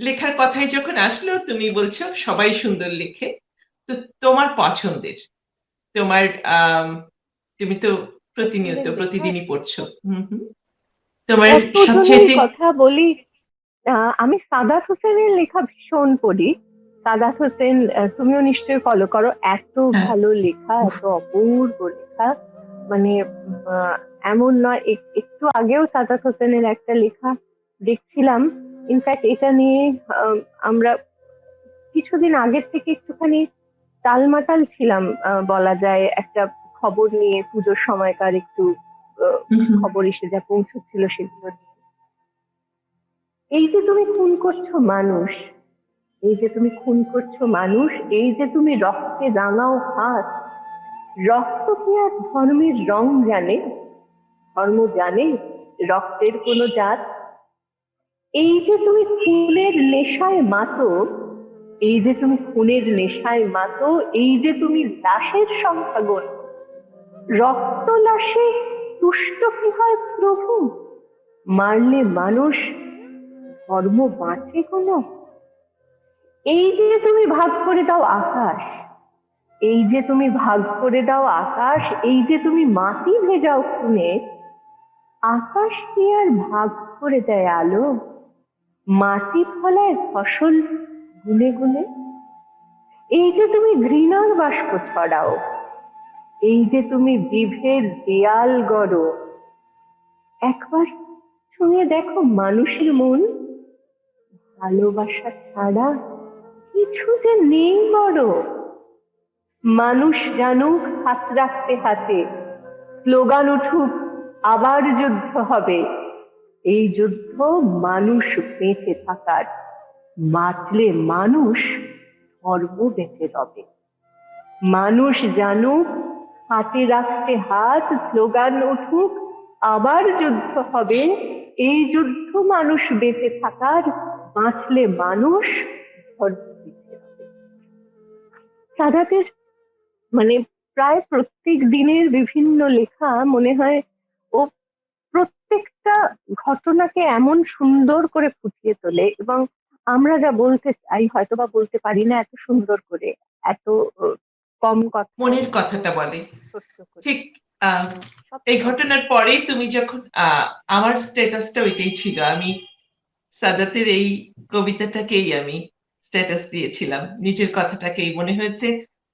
লেখার কথাই যখন আসলো তুমি বলছো সবাই সুন্দর লেখে। তো তোমার পছন্দের তোমার তুমি তো প্রতিনিয়ত প্রতিদিনই পড়ছো। তোমার সবচেয়ে কথা বলি আমি সাদাত হোসেনের লেখা ভীষণ পড়ি। সাদাত হোসেন তুমিও নিশ্চয়ই ফলো করো এত হ্যাঁ। ভালো লেখা এত অপূর্ব লেখা। মানে এমন নয় একটু আগেও সাদাত হোসেনের একটা লেখা দেখছিলাম। ইনফ্যাক্ট এটা নিয়ে আমরা কিছুদিন আগের থেকে একটুখানি টালমাটাল ছিলাম বলা যায়। একটা খবর নিয়ে পুজোর সময়কার একটু। খবর এসে যা পৌঁছচ্ছিল সেগুলো এই যে তুমি খুন করছ মানুষ এই যে তুমি খুন করছ মানুষ এই যে তুমি রক্তে রাঙাও হাত রক্ত কি আর ধর্মের রং জানে? ধর্ম জানে রক্তের কোনো জাত এই যে তুমি খুনের নেশায় মাতো, এই যে তুমি খুনের নেশায় মাতো, এই যে তুমি লাশের সংখ্যা গোন রক্ত লাশে তুষ্ট কি হয় প্রভু? মারলে মানুষ ধর্ম বাঁচে কোনো? এই যে তুমি ভাগ করে দাও আকাশ, এই যে তুমি ভাগ করে দাও আকাশ, এই যে তুমি মাটি ভেজাও খুনে, আকাশ কি আর ভাগ করে দেয় আলো? মাটি ফলায় ফসল গুনে গুনে। এই যে তুমি ঘৃণার বাষ্প ছড়াও এই যে তুমি বিভের দেয়াল গড়ো, একবার ছুঁয়ে দেখো মানুষের মন, ভালোবাসা ছাড়া কিছু যে নেই বড়। মানুষ জানুক হাত রাখতে হাতে, স্লোগান উঠুক, আবার যুদ্ধ হবে। এই যুদ্ধ মানুষ বেঁচে থাকার বাঁচলে মানুষ ধর্ম বেঁচে রবে মানুষ জানুক, হাতে রাখতে হাত, স্লোগান উঠুক, আবার যুদ্ধ হবে। এই যুদ্ধ মানুষ বেঁচে থাকার, বাঁচলে মানুষ মানে প্রায় প্রত্যেক দিনের বিভিন্ন লেখা মনে হয় ঘটনাকে এমন সুন্দর করে ফুটিয়ে তোলে এবং আমরা যা বলতে চাই হয়তো বা বলতে পারি না এত সুন্দর করে এত কম কথা। মনের কথাটা বলে। ঠিক এই ঘটনার পরে তুমি যখন আহ, আমার স্ট্যাটাসটা ওইটাই ছিল। আমি সাদাতের এই কবিতাটাকেই আমি স্ট্যাটাস দিয়েছিলাম। নিজের কথাটাকেই মনে হয়েছে।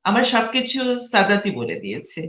আমার সবকিছু সাদাতি বলে দিয়েছে।